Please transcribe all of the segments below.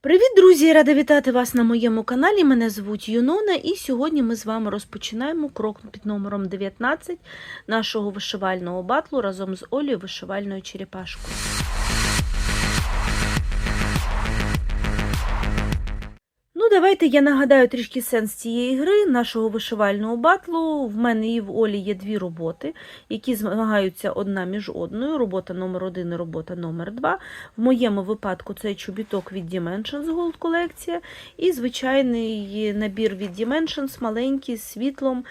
Привіт, друзі! Рада вітати вас на моєму каналі. Мене звуть Юнона, і сьогодні ми з вами розпочинаємо крок під номером 19 нашого вишивального батлу разом з Олею вишивальною черепашкою. Давайте я нагадаю трішки сенс цієї гри, нашого вишивального батлу. В мене і в Олі є дві роботи, які змагаються одна між одною. Робота номер 1 і робота номер 2 В моєму випадку це чобіток від Dimensions Gold колекція і звичайний набір від Dimensions, маленький, з світлом,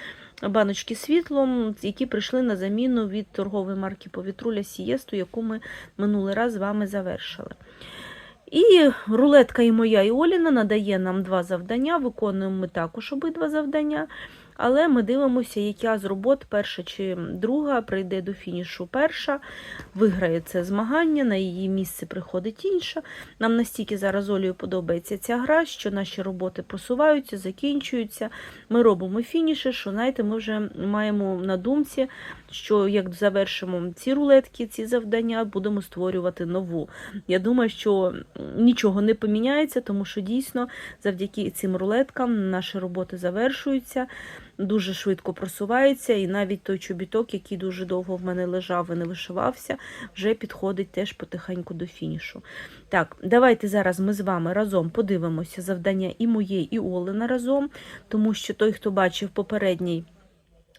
баночки світлом, які прийшли на заміну від торгової марки Повітруля Сієсту, яку ми минулий раз з вами завершили. І рулетка і моя, і Оліна надає нам два завдання. Виконуємо ми також обидва завдання. Але ми дивимося, яка з робот, перша чи друга, прийде до фінішу перша, виграє це змагання, на її місце приходить інша. Нам настільки зараз Олею подобається ця гра, що наші роботи просуваються, закінчуються. Ми робимо фініші, що знаєте, ми вже маємо на думці, що як завершимо ці рулетки, ці завдання, будемо створювати нову. Я думаю, що нічого не поміняється, тому що дійсно завдяки цим рулеткам наші роботи завершуються дуже швидко просувається, і навіть той чобіток, який дуже довго в мене лежав і не вишивався, вже підходить теж потихеньку до фінішу. Так, давайте зараз ми з вами разом подивимося завдання і моє, і Олена разом, тому що той, хто бачив попередній.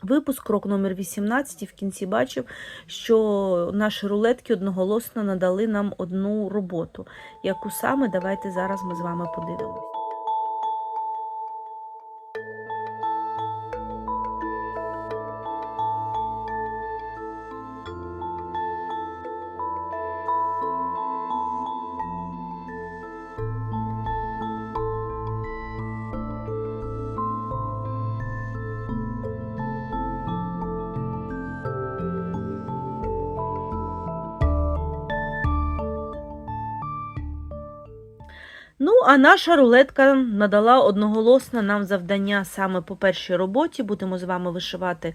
Випуск, крок номер 18, і в кінці бачив, що наші рулетки одноголосно надали нам одну роботу. Яку саме, давайте зараз ми з вами подивимося. А наша рулетка надала одноголосне нам завдання саме по першій роботі. Будемо з вами вишивати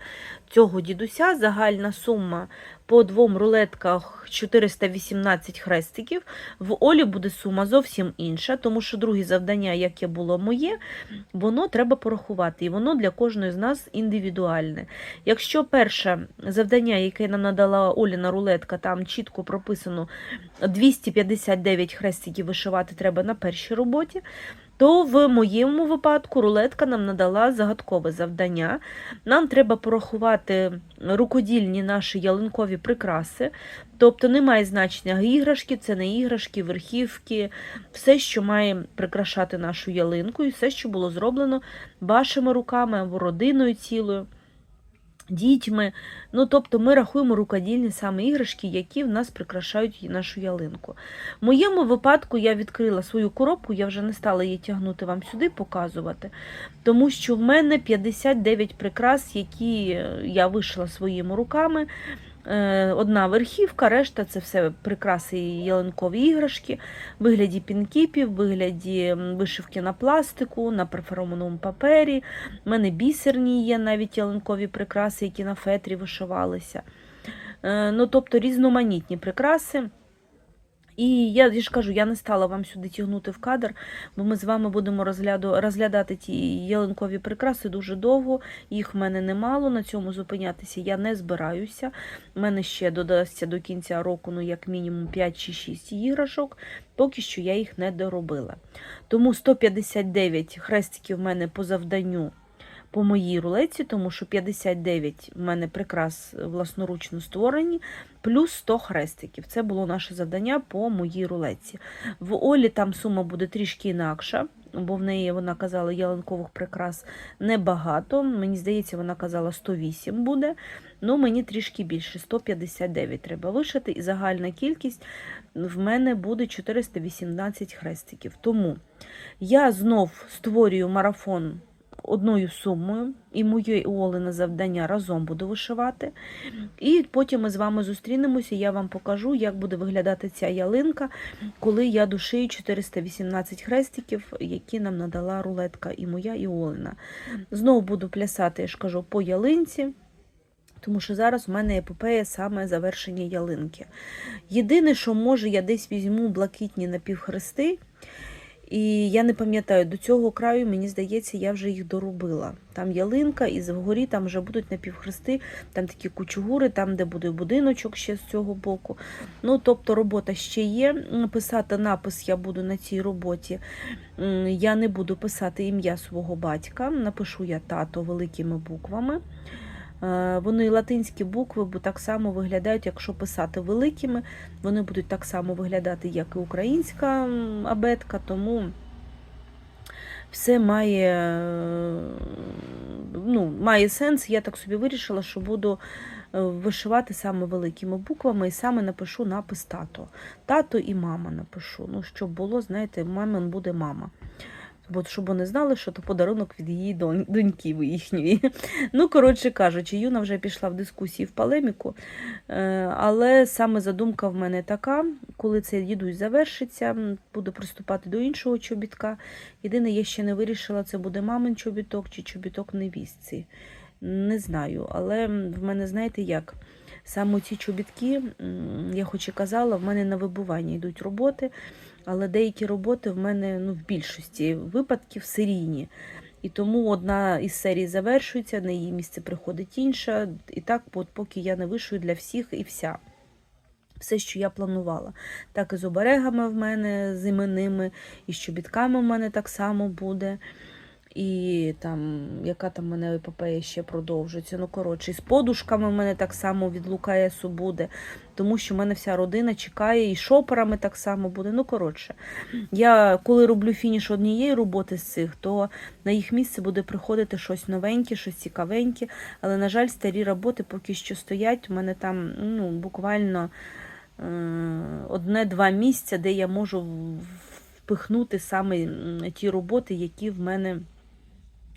цього дідуся. Загальна сума по двом рулетках 418 хрестиків. В Олі буде сума зовсім інша, тому що друге завдання, яке було моє, воно треба порахувати, і воно для кожної з нас індивідуальне. Якщо перше завдання, яке нам надала Оліна рулетка, там чітко прописано 259 хрестиків вишивати треба на першій роботі, то в моєму випадку рулетка нам надала загадкове завдання. Нам треба порахувати рукодільні наші ялинкові прикраси, тобто немає значення іграшки, це не іграшки, верхівки, все, що має прикрашати нашу ялинку, і все, що було зроблено вашими руками або родиною цілою. Дітьми, ну тобто ми рахуємо рукодільні саме іграшки, які в нас прикрашають нашу ялинку. В моєму випадку я відкрила свою коробку, я вже не стала її тягнути вам сюди, показувати, тому що в мене 59 прикрас, які я вишила своїми руками. Одна верхівка, решта це все прикраси і ялинкові іграшки, вигляді пінкіпів, вигляді вишивки на пластику, на перфорованому папері. У мене бісерні є навіть ялинкові прикраси, які на фетрі вишивалися. Ну, Тобто різноманітні прикраси. І я, ж кажу, я не стала вам сюди тягнути в кадр, бо ми з вами будемо розгляду, розглядати ті ялинкові прикраси дуже довго. Їх в мене немало. На цьому зупинятися я не збираюся. У мене ще додасться до кінця року, ну, як мінімум 5 чи 6 іграшок. Поки що я їх не доробила. Тому 159 хрестиків в мене по завданню. По моїй рулеці, тому що 59 в мене прикрас власноручно створені, плюс 100 хрестиків. Це було наше завдання по моїй рулеці. В Олі там сума буде трішки інакша, бо в неї вона казала ялинкових прикрас небагато. Мені здається, вона казала 108 буде. Ну, мені трішки більше, 159 треба вишити, і загальна кількість в мене буде 418 хрестиків. Тому я знов створюю марафон одною сумою, і моє і Олине завдання разом буду вишивати. І потім ми з вами зустрінемося, я вам покажу, як буде виглядати ця ялинка, коли я дошию 418 хрестиків, які нам надала рулетка і моя, і Олина. Знову буду плясати, я ж кажу, по ялинці. Тому що зараз у мене епопея саме завершення ялинки. Єдине, що може, я десь візьму блакитні напівхрести І я не пам'ятаю, до цього краю, мені здається, я вже їх доробила. Там ялинка, і вгорі там вже будуть напівхрести, там такі кучугури, там, де буде будиночок ще з цього боку. Ну, тобто робота ще є. Писати напис я буду на цій роботі. Я не буду писати ім'я свого батька. Напишу я тато великими буквами. Е, Вони латинські букви так само виглядають, якщо писати великими, вони будуть так само виглядати, як і українська абетка, тому все має, е, ну, має сенс. Я так собі вирішила, що буду е, вишивати саме великими буквами і саме напишу напис тато. Тато і мама напишу. Ну, щоб було, знаєте, мамин буде мама. Бо щоб вони знали, що то подарунок від її донь- доньки їхньої. Ну, коротше кажучи, Юна вже пішла в дискусії в полеміку. Е, Але саме задумка в мене така, коли цей дідусь завершиться, буду приступати до іншого чобітка. Єдине, я ще не вирішила, це буде мамин чобіток чи чобіток невістці. Не знаю, але в мене, знаєте як? Саме ці чобітки, я хоч і казала, в мене на вибування йдуть роботи, але деякі роботи в мене ну, в більшості випадків серійні. І тому одна із серій завершується, на її місце приходить інша. І так, от, поки я не вишую для всіх і вся. Все, що я планувала. Так і з оберегами в мене, з іменними, і з чобітками в мене так само буде. І там, яка там мене епопея ще продовжується. Ну, коротше, з подушками в мене так само від Лукаєсу буде, тому що в мене вся родина чекає, і шоперами так само буде. Ну, коротше, я коли роблю фініш однієї роботи з цих, то на їх місце буде приходити щось новеньке, щось цікавеньке. Але, на жаль, старі роботи поки що стоять. У мене там ну, буквально е, одне-два місця, де я можу впихнути саме ті роботи, які в мене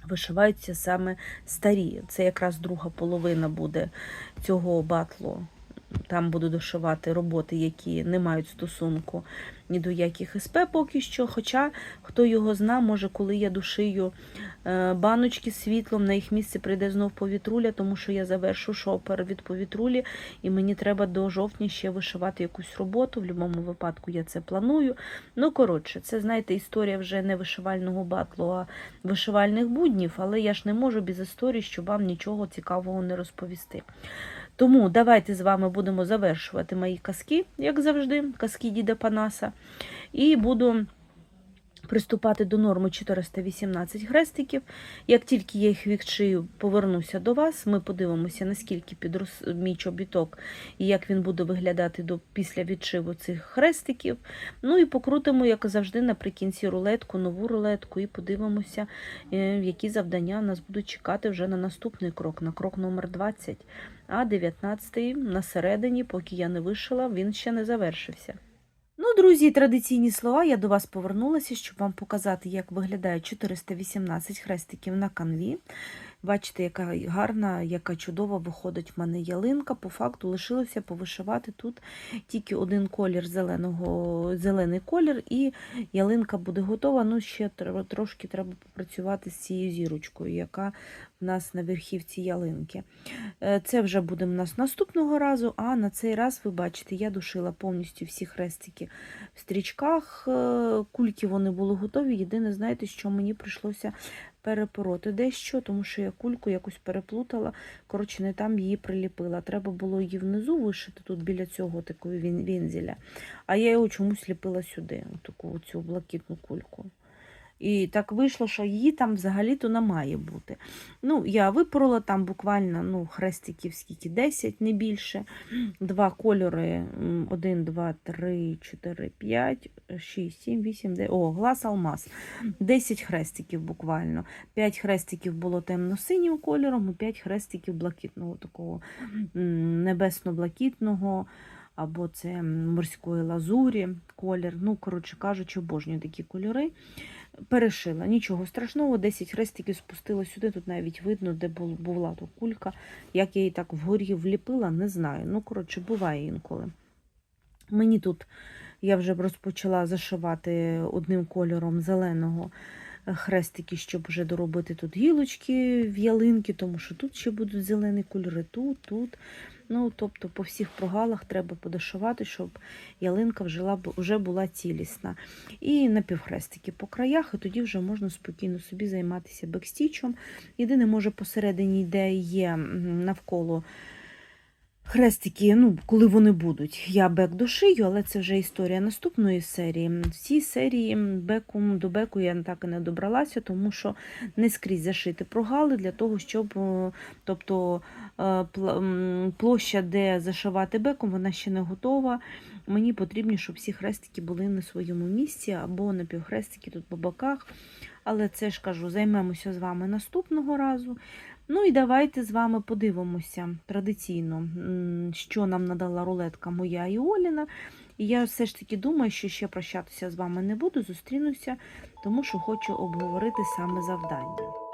вишиваються саме старі. Це якраз друга половина буде цього батлу. Там буду дошивати роботи, які не мають стосунку ні до яких СП поки що. Хоча, хто його зна, може, коли я дошию е, баночки з світлом, на їх місце прийде знов повітруля, тому що я завершу шопер від повітрулі, і мені треба до жовтня ще вишивати якусь роботу. В будь-якому випадку я це планую. Ну, коротше, це, знаєте, історія вже не вишивального батлу, а вишивальних буднів, але я ж не можу без історії, щоб вам нічого цікавого не розповісти. Тому давайте з вами будемо завершувати мої казки, як завжди, казки діда Панаса. І буду приступати до норми 418 хрестиків. Як тільки я їх відшию, повернуся до вас. Ми подивимося, наскільки підрос мій чобіток і як він буде виглядати до, після відшиву цих хрестиків. Ну і покрутимо, як завжди, наприкінці рулетку, нову рулетку, і подивимося, е, які завдання нас будуть чекати вже на наступний крок, на крок номер 20. А 19-й на середині, поки я не вишила, він ще не завершився. Ну, друзі, традиційні слова, я до вас повернулася, щоб вам показати, як виглядає 418 хрестиків на канві. Бачите, яка гарна, яка чудова виходить в мене ялинка. По факту лишилося повишивати тут тільки один колір зеленого, зелений колір, і ялинка буде готова. Ну, ще трошки треба попрацювати з цією зірочкою, яка в нас на верхівці ялинки. Е, Це вже буде в нас наступного разу, а на цей раз, ви бачите, я душила повністю всі хрестики в стрічках. Е, Кульки вони були готові. Єдине, знаєте, що мені прийшлося перепороти дещо, тому що я кульку якось переплутала, коротше, не там її приліпила. Треба було її внизу вишити, тут біля цього такої вінзеля. А я його чомусь ліпила сюди, таку цю блакитну кульку. І так вийшло, що її там взагалі-то не має бути. Ну, я випорола там буквально ну, хрестиків скільки 10, не більше. Два кольори: 1, 2, 3, 4, 5, 6, 7, 8, 9. О, глас алмаз. 10 хрестиків буквально. 5 хрестиків було темно-синім кольором, і 5 хрестиків блакитного, такого небесно-блакитного. Або це морської лазурі колір. Ну, коротше кажучи, обожнюю такі кольори перешила. Нічого страшного, 10 хрестиків спустила сюди. Тут навіть видно, де була ту кулька. Як я її так вгорі вліпила, не знаю. Ну, коротше, буває інколи. Мені тут я вже розпочала зашивати одним кольором зеленого е, хрестики, щоб вже доробити тут гілочки в ялинки, тому що тут ще будуть зелені кольори, тут, тут. Ну, тобто по всіх прогалах треба подошувати, щоб ялинка вжила, вже була цілісна. І напівхрестики по краях, і тоді вже можна спокійно собі займатися бекстічом. Єдине, може, посередині де є навколо хрестики, ну, коли вони будуть. Я бек дошию, але це вже історія наступної серії. В цій серії м, беком до беку я так і не добралася, тому що не скрізь зашити прогали для того, щоб е, тобто, е, площа, де зашивати беком, вона ще не готова. Мені потрібно, щоб всі хрестики були на своєму місці або напівхрестики тут по боках. Але це ж кажу, займемося з вами наступного разу. Ну і давайте з вами подивимося традиційно, що нам надала рулетка моя і Оліна. І я все ж таки думаю, що ще прощатися з вами не буду, зустрінуся, тому що хочу обговорити саме завдання.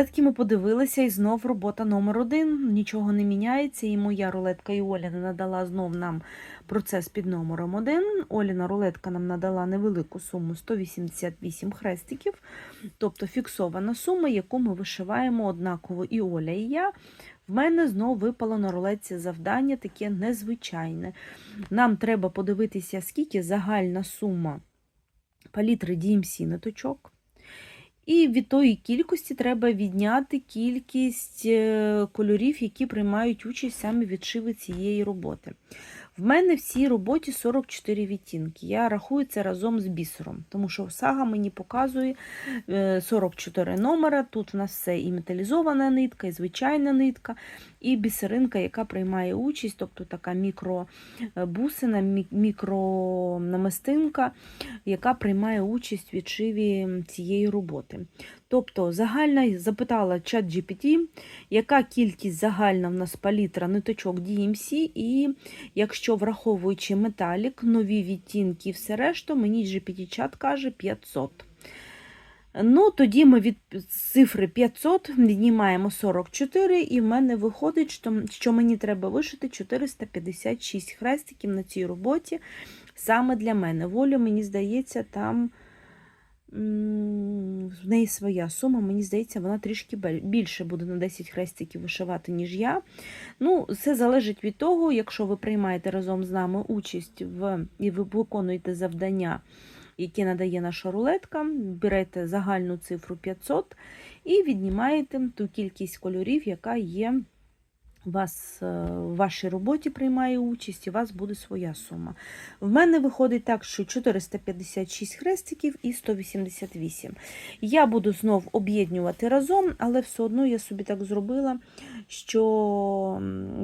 Рулетки ми подивилися, і знов робота номер один. Нічого не міняється. І моя рулетка і Оля надала знов нам процес під номером один. Оліна рулетка нам надала невелику суму 188 хрестиків, тобто фіксована сума, яку ми вишиваємо однаково і Оля, і я. В мене знов випало на рулетці завдання таке незвичайне. Нам треба подивитися, скільки загальна сума палітри DMC ниточок. І від тої кількості треба відняти кількість е, кольорів, які приймають участь саме відшиви цієї роботи. В мене в цій роботі 44 відтінки. Я рахую це разом з бісером, тому що сага мені показує е, 44 номера. Тут в нас все і металізована нитка, і звичайна нитка, і бісеринка, яка приймає участь, тобто така мікробусина, мікронамистинка, яка приймає участь в відшиві цієї роботи. Тобто загальна запитала чат GPT, яка кількість загальна в нас палітра ниточок DMC, і якщо враховуючи металік, нові відтінки і все решту, мені GPT-чат каже 500. Ну, тоді ми від цифри 500 віднімаємо 44, і в мене виходить, що, мені треба вишити 456 хрестиків на цій роботі. Саме для мене. Волю, мені здається, там в неї своя сума, мені здається, вона трішки більше буде на 10 хрестиків вишивати, ніж я. Ну, Це залежить від того, якщо ви приймаєте разом з нами участь в і ви виконуєте завдання, які надає наша рулетка, берете загальну цифру 500 і віднімаєте ту кількість кольорів, яка є вас е, в вашій роботі приймає участь, і у вас буде своя сума. В мене виходить так, що 456 хрестиків і 188. Я буду знов об'єднувати разом, але все одно я собі так зробила, що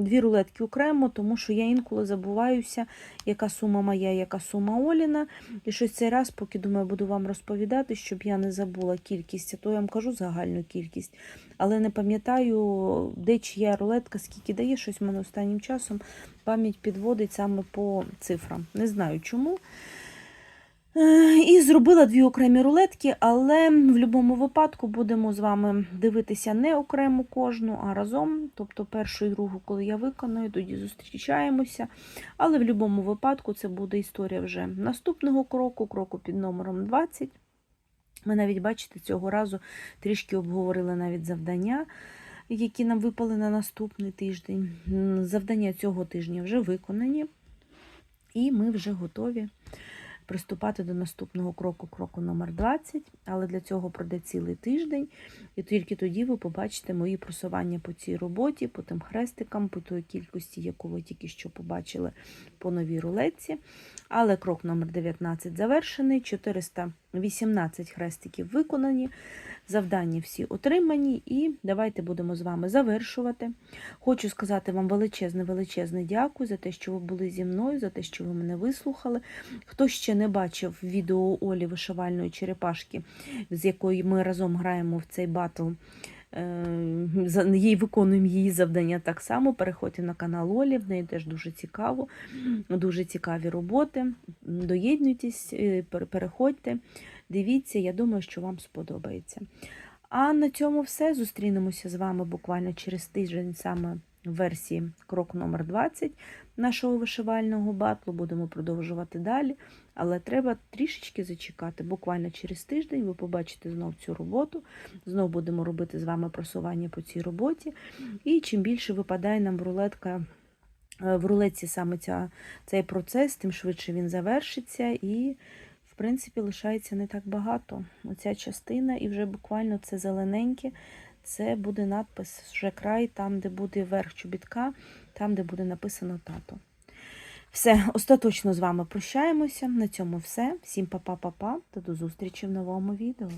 дві рулетки окремо, тому що я інколи забуваюся, яка сума моя, яка сума Оліна. І щось цей раз, поки думаю, буду вам розповідати, щоб я не забула кількість, а то я вам кажу загальну кількість. Але не пам'ятаю, де чия рулетка, скільки дає, щось в мене останнім часом пам'ять підводить саме по цифрам. Не знаю чому. Е, І зробила дві окремі рулетки, але в будь-якому випадку будемо з вами дивитися не окремо кожну, а разом. Тобто першу і другу, коли я виконую, тоді зустрічаємося. Але в будь-якому випадку це буде історія вже наступного кроку, кроку під номером 20. Ми навіть, бачите, цього разу трішки обговорили навіть завдання, які нам випали на наступний тиждень. Завдання цього тижня вже виконані, і ми вже готові приступати до наступного кроку, кроку номер 20, але для цього пройде цілий тиждень, і тільки тоді ви побачите мої просування по цій роботі, по тим хрестикам, по той кількості, яку ви тільки що побачили по новій рулетці. Але крок номер 19 завершений, 418 хрестиків виконані, завдання всі отримані, і давайте будемо з вами завершувати. Хочу сказати вам величезне, величезне дякую за те, що ви були зі мною, за те, що ви мене вислухали. Хто ще не бачив відео Олі вишивальної черепашки, з якою ми разом граємо в цей батл, їй виконуємо її завдання так само. Переходьте на канал Олі, в неї теж дуже цікаво, дуже цікаві роботи. Доєднуйтесь, е, переходьте, дивіться, я думаю, що вам сподобається. А на цьому все. Зустрінемося з вами буквально через тиждень саме в версії крок номер 20 нашого вишивального батлу. Будемо продовжувати далі. Але треба трішечки зачекати. Буквально через тиждень ви побачите знов цю роботу. Знов будемо робити з вами просування по цій роботі. І чим більше випадає нам рулетка. е, В рулетці саме ця, цей процес, тим швидше він завершиться, і, в принципі, лишається не так багато. Оця частина, і вже буквально це зелененьке, це буде надпис вже край, там, де буде верх чобітка, там, де буде написано тато. Все, остаточно з вами прощаємося. На цьому все. Всім па-па-па-па та до зустрічі в новому відео.